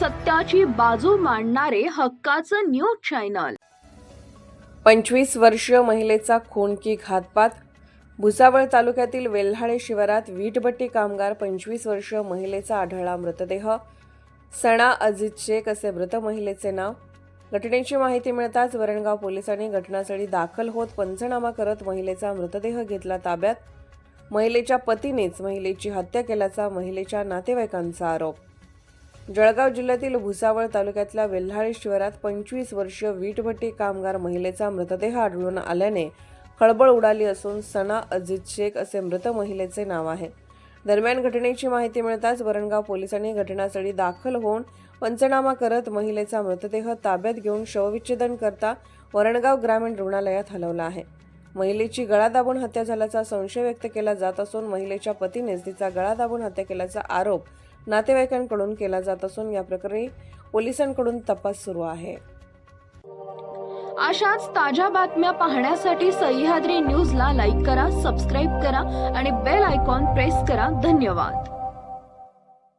सत्याची बाजू मांडणारे हक्काचं न्यूज चॅनल. पंचवीस वर्ष महिलेचा खून की घातपात. भुसावळ तालुक्यातील वेल्हाळे शिवारात वीटभट्टी कामगार पंचवीस वर्ष महिलेचा आढळला मृतदेह. सणा अजित शेख असे मृत महिलेचे नाव. घटनेची माहिती मिळताच वरणगाव पोलिसांनी घटनास्थळी दाखल होत पंचनामा करत महिलेचा मृतदेह घेतला ताब्यात. महिलेच्या पतीनेच महिलेची हत्या केल्याचा महिलेच्या नातेवाईकांचा आरोप. जळगाव जिल्ह्यातील भुसावळ तालुक्यातल्या वेल्हाळे शिवारात पंचवीस वर्षीय वीटभट्टी कामगार महिलेचा मृतदेह आढळून आल्याने खळबळ उडाली असून सना अजित शेख असे मृत महिलेचे नाव आहे. दरम्यान घटनेची माहिती मिळताच वरणगाव पोलिसांनी घटनास्थळी दाखल होऊन पंचनामा करत महिलेचा मृतदेह ताब्यात घेऊन शवविच्छेदन करता वरणगाव ग्रामीण रुग्णालयात हलवला आहे. महिलेची गळा दाबून हत्या झाल्याचा संशय व्यक्त केला जात असून महिलेच्या पतीनेच तिचा गळा दाबून हत्या केल्याचा आरोप नातेवाईकांकडून केला जात असून या प्रकरणी पोलिसांकडून तपास सुरू आहे. अशाच ताज्या बातम्या पाहण्यासाठी सह्याद्री न्यूजला लाईक करा सबस्क्राईब करा आणि बेल आयकॉन प्रेस करा. धन्यवाद.